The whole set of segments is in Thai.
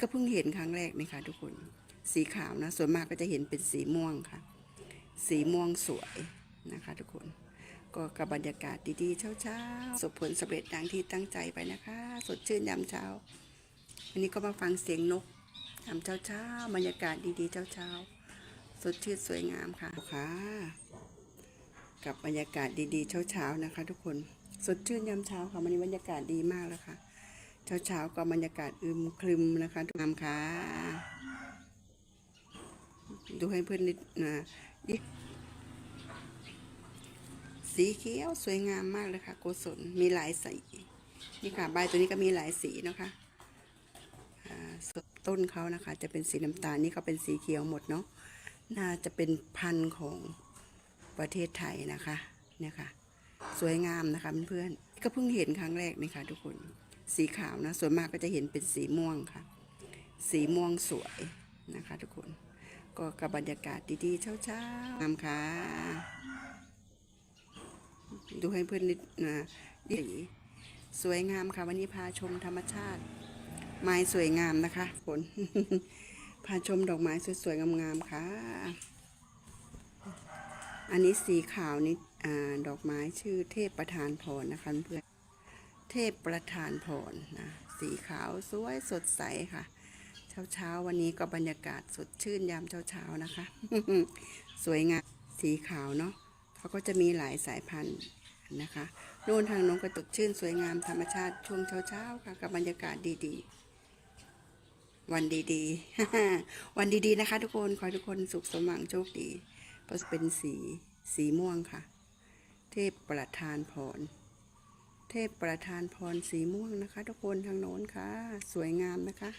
ก็เพิ่งเห็นครั้งแรกนี่ค่ะทุกคน สีขาวนะ ส่วนมากก็จะเห็นเป็นสีม่วงค่ะ สีม่วงสวยนะคะ ทุกคน ก็กับบรรยากาศดีๆเช้าๆสบผลสำเร็จดังที่ตั้งใจไปนะคะ สดชื่นยามเช้า วันนี้ก็มาฟังเสียงนกยามเช้าๆบรรยากาศดีๆเช้าๆสดชื่นสวยงามค่ะค่ะ กับบรรยากาศดีๆเช้าๆนะคะ ทุกคนสดชื่นยามเช้าค่ะวันนี้บรรยากาศดีมากแล้วค่ะ เช้าๆก็บรรยากาศอึมครึมนะคะทุกท่านค่ะดูให้เพื่อนนิดนะดิสีเขียวสวยงามมากเลยค่ะโกศลมีหลายสีนี่ค่ะใบตัวนี้ก็มีหลายสีนะคะอ่าต้นเขานะคะ จะเป็นสีน้ำตาลนี่ก็เป็นสีเขียวหมดเนาะน่าจะเป็นพันธุ์ของประเทศไทยนะคะเนี่ยค่ะ สวยงามนะคะเพื่อนๆก็เพิ่งเห็นครั้งแรกนี่ค่ะทุกคน สีขาวนะ ส่วนมากก็จะเห็นเป็นสีม่วงค่ะ สีม่วงสวยนะคะ ทุกคน ก็กับบรรยากาศดีๆเช้าๆงามค่ะ ดูให้เพื่อนนิดนะดิสวยงามค่ะ วันนี้พาชมธรรมชาติ ไม้สวยงามนะคะผลพาชมดอกไม้สวยๆงามๆค่ะ อันนี้สีขาวนี่ดอกไม้ชื่อเทพประธานพรนะคะเพื่อน เทพประธานพรนะสีขาวสวยสดใสค่ะ เช้าเช้าวันนี้ก็บรรยากาศสดชื่นยามเช้าเช้านะคะ สวยงามสีขาวเนาะเขาก็จะมีหลายสายพันธุ์นะคะโน่นทางน้นก็สดชื่นสวยงามธรรมชาติช่วงเช้าเช้าๆค่ะกับบรรยากาศดีๆ วันดีๆ วันดีๆนะคะ ทุกคนขอทุกคนสุขสมหวังโชคดีเพราะเป็นสีสีม่วงค่ะ เทพประธานพร เทพประธานพรสีม่วงนะคะ ทุกคนทางโน้นค่ะ สวยงามนะคะ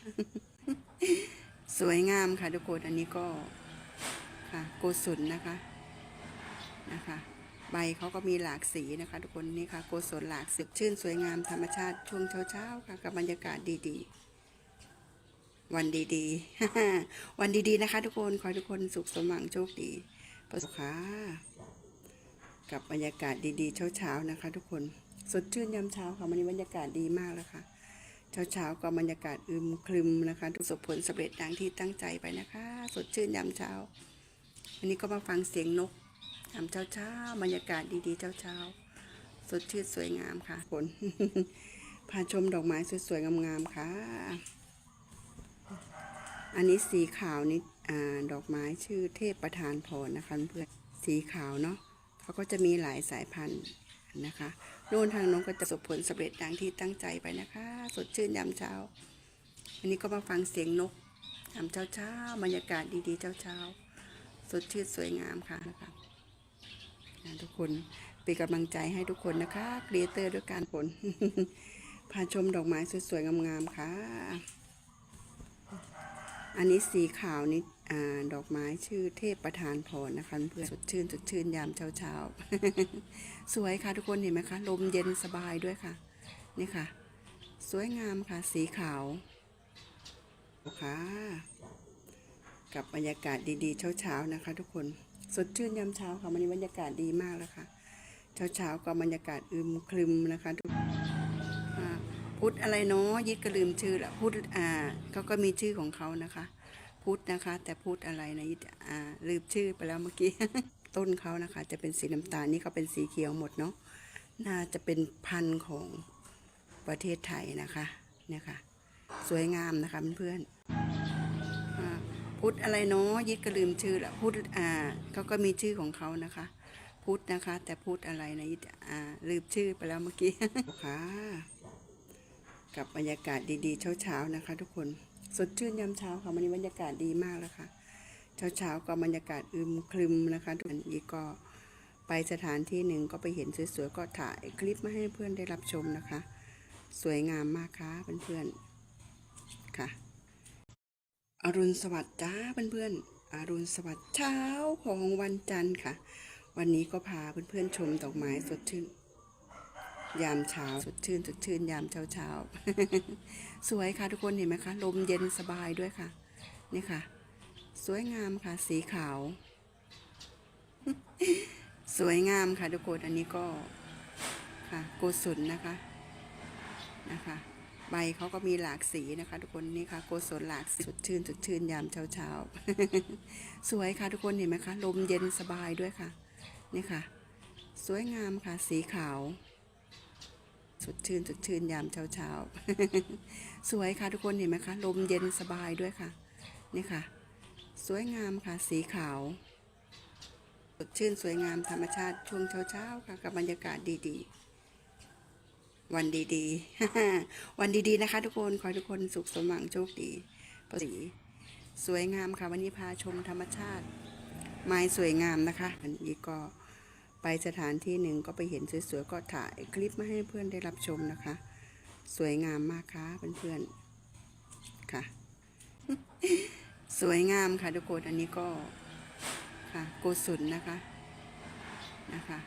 สวยงามค่ะทุกคนอันนี้ก็ค่ะโกศลนะคะนะคะ ใบเขาก็มีหลากสีนะคะ ทุกคนนี่ค่ะโกศลหลากสีชื่นสวยงามธรรมชาติช่วงเช้าๆค่ะกับบรรยากาศดีๆ วันดีๆ วันดีๆนะคะ ทุกคนขอทุกคนสุขสมหวังโชคดีประสบค่ะกับบรรยากาศดีๆ เช้าๆนะคะ ทุกคน สดชื่นยามเช้าค่ะวันนี้บรรยากาศดีมากแล้วค่ะ เช้าๆก็บรรยากาศอึมครึมนะคะทุกสบผลสำเร็จดังที่ตั้งใจไปนะคะ สดชื่นยามเช้า วันนี้ก็มาฟังเสียงนกยามเช้าๆบรรยากาศดีๆเช้าๆสดชื่นสวยงามค่ะผลพาชมดอกไม้สวยๆงามๆค่ะ อันนี้สีขาวนี่อดอกไม้ชื่อเทพประธานพรนะคะเพื่อนสีขาวเนาะเขาก็จะมีหลายสายพันธุ์ นะคะโน่นทางน้นก็จะประสบผลสำเร็จดังที่ตั้งใจไปนะคะ สดชื่นยามเช้าวันนี้ก็มาฟังเสียงนกยามเช้าเช้าบรรยากาศดีๆเช้าเช้าสดชื่นสวยงามค่ะนะคะนะทุกคนเป็นกำลังใจให้ทุกคนนะคะครีเอเตอร์ด้วยการผลพาชมดอกไม้สวยๆงามๆค่ะ อันนี้สีขาวนี่ ดอกไม้ชื่อเทพประธานพรนะคะเพื่อนสดชื่นสดชื่นยามเช้าเช้าๆ สวยค่ะทุกคนเห็นไหมคะ ลมเย็นสบายด้วยค่ะ นี่ค่ะ สวยงามค่ะสีขาวค่ะกับบรรยากาศดีๆ เช้าๆนะคะ ทุกคนสดชื่นยามเช้าค่ะวันนี้บรรยากาศดีมากแล้วค่ะ เช้าๆก็บรรยากาศอึมครึมนะคะทุกพุทธอะไรเนาะยิดก็ลืมชื่อละพุทธอ่าเขาก็มีชื่อของเขานะคะ พุทธนะคะ แต่พุทธอะไรนะยิดอ่าลืมชื่อไปแล้วเมื่อกี้ ต้นเขานะคะ จะเป็นสีน้ำตาลนี่เขาเป็นสีเขียวหมดเนาะน่าจะเป็นพันธุ์ของประเทศไทยนะคะเนี่ยค่ะ สวยงามนะคะเพื่อนพุทธอะไรเนาะยิดก็ลืมชื่อละพุทธอ่าเขาก็มีชื่อของเขานะคะ พุทธนะคะ แต่พุทธอะไรนะยิดอ่าลืมชื่อไปแล้วเมื่อกี้ค่ะกับบรรยากาศดีๆ เช้าๆนะคะ ทุกคน สดชื่นยามเช้าค่ะวันนี้บรรยากาศดีมากแล้วค่ะเช้าๆก็บรรยากาศอึมครึมนะคะทุกคนอีกก็ไปสถานที่หนึ่งก็ไปเห็นสวยๆก็ถ่ายคลิปมาให้เพื่อนได้รับชมนะคะ สวยงามมากค่ะเพื่อนๆค่ะ อรุณสวัสดิ์จ้าเพื่อนๆอรุณสวัสดิ์เช้าของวันจันทร์ค่ะ วันนี้ก็พาเพื่อนๆชมดอกไม้สดชื่น ยามเช้าสดชื่นสดชื่นยามเช้าเช้าสวยค่ะทุกคนเห็นไหมคะ ลมเย็นสบายด้วยค่ะ นี่ค่ะ สวยงามค่ะ สีขาว สวยงามค่ะทุกคนอันนี้ก็ค่ะโกศลนะคะนะคะใบเขาก็มีหลากสีนะคะ ทุกคนนี่ค่ะโกศลหลากสีสดชื่นสดชื่นยามเช้าเช้าสวยค่ะทุกคนเห็นไหมคะ ลมเย็นสบายด้วยค่ะ นี่ค่ะ สวยงามค่ะ สีขาว สดชื่นสดชื่นยามเช้าเช้าสวยค่ะทุกคนเห็นไหมคะ ลมเย็นสบายด้วยค่ะ นี่ค่ะ สวยงามค่ะ สีขาว สดชื่นสวยงามธรรมชาติช่วงเช้าๆค่ะ กับบรรยากาศดีๆ วันดีๆ วันดีๆนะคะ ทุกคนขอทุกคนสุขสมหวังโชคดีประสีสวยงามค่ะ วันนี้พาชมธรรมชาติ ไม้สวยงามนะคะ อันนี้ก็ ไปสถานที่หนึ่งก็ไปเห็นสวยๆก็ถ่ายคลิปมาให้เพื่อนได้รับชมนะคะ สวยงามมากค่ะเพื่อนๆค่ะ สวยงามค่ะทุกคนอันนี้ก็ค่ะโกศลนะคะนะคะ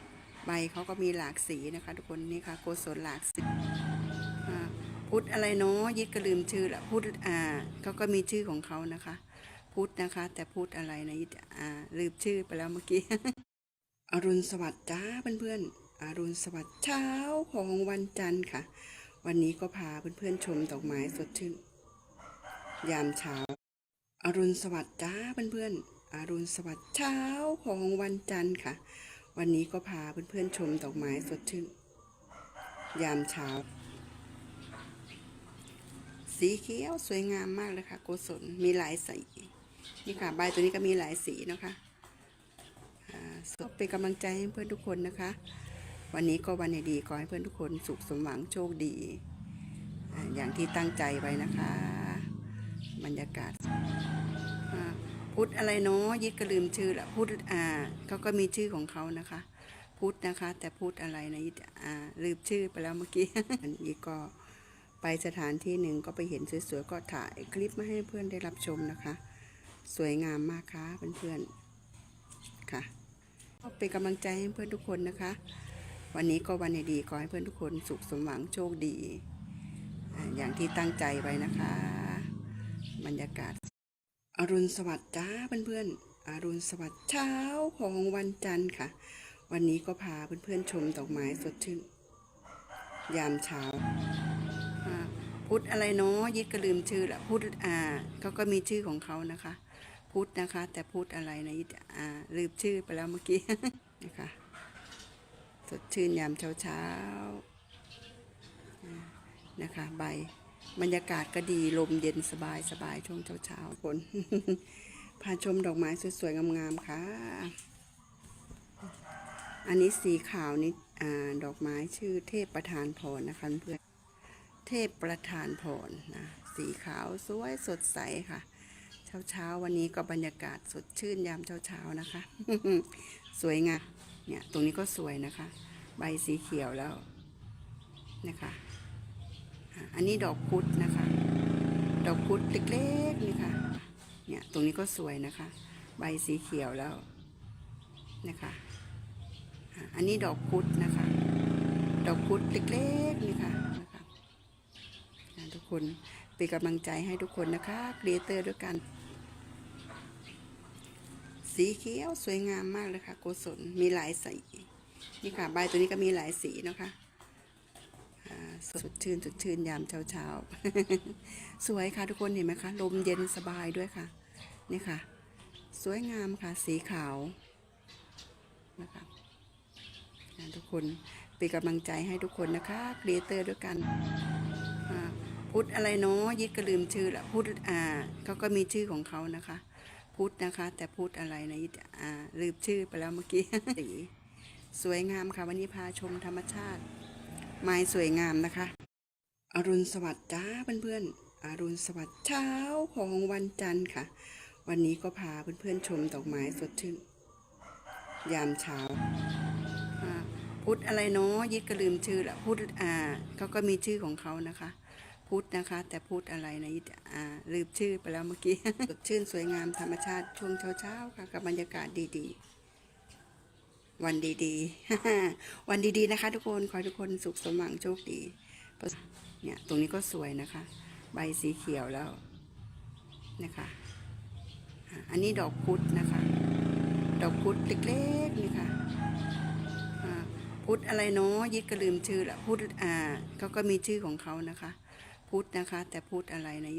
ใบเขาก็มีหลากสีนะคะ ทุกคนนี่ค่ะโกศลหลากสีพุทธอะไรเนาะยิดก็ลืมชื่อละพุทธอ่าเขาก็มีชื่อของเขานะคะ พุทธนะคะ แต่พุทธอะไรนะยิดอ่าลืมชื่อไปแล้วเมื่อกี้ อรุณสวัสดิ์จ้าเพื่อนๆอรุณสวัสดิ์เช้าของวันจันทร์ค่ะ วันนี้ก็พาเพื่อนๆชมดอกไม้สดชื่น ยามเช้า อรุณสวัสดิ์จ้าเพื่อนๆอรุณสวัสดิ์เช้าของวันจันทร์ค่ะ วันนี้ก็พาเพื่อนๆชมดอกไม้สดชื่น ยามเช้า สีเขียวสวยงามมากเลยค่ะโกศลมีหลายสีนี่ค่ะใบตัวนี้ก็มีหลายสีนะคะ อ่าสดเป็นกำลังใจให้เพื่อนทุกคนนะคะ วันนี้ก็วันดีๆขอให้เพื่อนทุกคนสุขสมหวังโชคดี อย่างที่ตั้งใจไว้นะคะ บรรยากาศพุทธอะไรเนาะยิดก็ลืมชื่อละพุทธอ่าเขาก็มีชื่อของเขานะคะ พุทธนะคะ แต่พุทธอะไรนะยิดอ่าลืมชื่อไปแล้วเมื่อกี้อันนี้ก็ไปสถานที่หนึ่งก็ไปเห็นสวยๆก็ถ่ายคลิปมาให้เพื่อนได้รับชมนะคะ สวยงามมากค่ะเพื่อนๆค่ะ เป็นกำลังใจให้เพื่อนทุกคนนะคะ วันนี้ก็วันดีๆขอให้เพื่อนทุกคนสุขสมหวังโชคดี อย่างที่ตั้งใจไว้นะคะ บรรยากาศ อรุณสวัสดิ์จ้าเพื่อนๆอรุณสวัสดิ์เช้าของวันจันทร์ค่ะ วันนี้ก็พาเพื่อนๆชมดอกไม้สดชื่น ยามเช้าอ่าพุทธอะไรเนาะยิดก็ลืมชื่อละพุทธอ่าเขาก็มีชื่อของเขานะคะ พุทธนะคะ แต่พุทธอะไรนะอ่าลืมชื่อไปแล้วเมื่อกี้นะคะสดชื่นยามเช้าเช้าๆนะคะ ใบบรรยากาศก็ดีลมเย็นสบายสบายช่วงเช้าๆฝนพาชมดอกไม้สวยๆงามๆค่ะ อันนี้สีขาวนี่อ่าดอกไม้ชื่อเทพประธานพรนะคะเพื่อนเทพประธานพรนะสีขาวสวยสดใสค่ะ เช้าๆวันนี้ก็บรรยากาศสดชื่นยามเช้าๆนะคะ สวยงามเนี่ยตรงนี้ก็สวยนะคะ ใบสีเขียวแล้วนะคะ อันนี้ดอกพุธนะคะ ดอกพุธเล็กๆนี่ค่ะเนี่ยตรงนี้ก็สวยนะคะ ใบสีเขียวแล้วนะคะอันนี้ดอกพุธนะคะ ดอกพุธเล็กๆนี่ค่ะนะคะทุกคนเป็นกำลังใจให้ทุกคนนะคะครีเอเตอร์ด้วยกัน สีเขียวสวยงามมากเลยค่ะโกศลมีหลายสีนี่ค่ะ ใบตัวนี้ก็มีหลายสีนะคะสดชื่นสดชื่นยามเช้าเช้าๆ สวยค่ะทุกคนเห็นไหมคะ ลมเย็นสบายด้วยค่ะ นี่ค่ะ สวยงามค่ะสีขาวนะคะทุกคนเป็นกำลังใจให้ทุกคนนะคะครีเอเตอร์ด้วยกันพุทธอะไรเนาะยิดก็ลืมชื่อละพุทธอ่าเขาก็มีชื่อของเขานะคะ พุทธนะคะ แต่พุทธอะไรนะยิดอ่าลืมชื่อไปแล้วเมื่อกี้สีสวยงามค่ะ วันนี้พาชมธรรมชาติ ไม้สวยงามนะคะ อรุณสวัสดิ์จ้าเพื่อนๆอรุณสวัสดิ์เช้าของวันจันทร์ค่ะ วันนี้ก็พาเพื่อนๆชมดอกไม้สดชื่นยามเช้าอ่าพุทธอะไรเนาะยิดก็ลืมชื่อละพุทธอ่าเขาก็มีชื่อของเขานะคะ พุทธนะคะ แต่พุทธอะไรนะยิดอ่าลืมชื่อไปแล้วเมื่อกี้สดชื่นสวยงามธรรมชาติช่วงเช้าๆค่ะกับบรรยากาศดีๆ วันดีๆ วันดีๆนะคะ ทุกคนขอทุกคนสุขสมหวังโชคดีเนี่ยตรงนี้ก็สวยนะคะ ใบสีเขียวแล้วนะคะอันนี้ดอกพุธนะคะ ดอกพุธเล็กๆนี่ค่ะพุธอะไรเนาะยิดก็ลืมชื่อละพุธอ่าเขาก็มีชื่อของเขานะคะ พุทธนะคะ แต่พุธอะไรนะ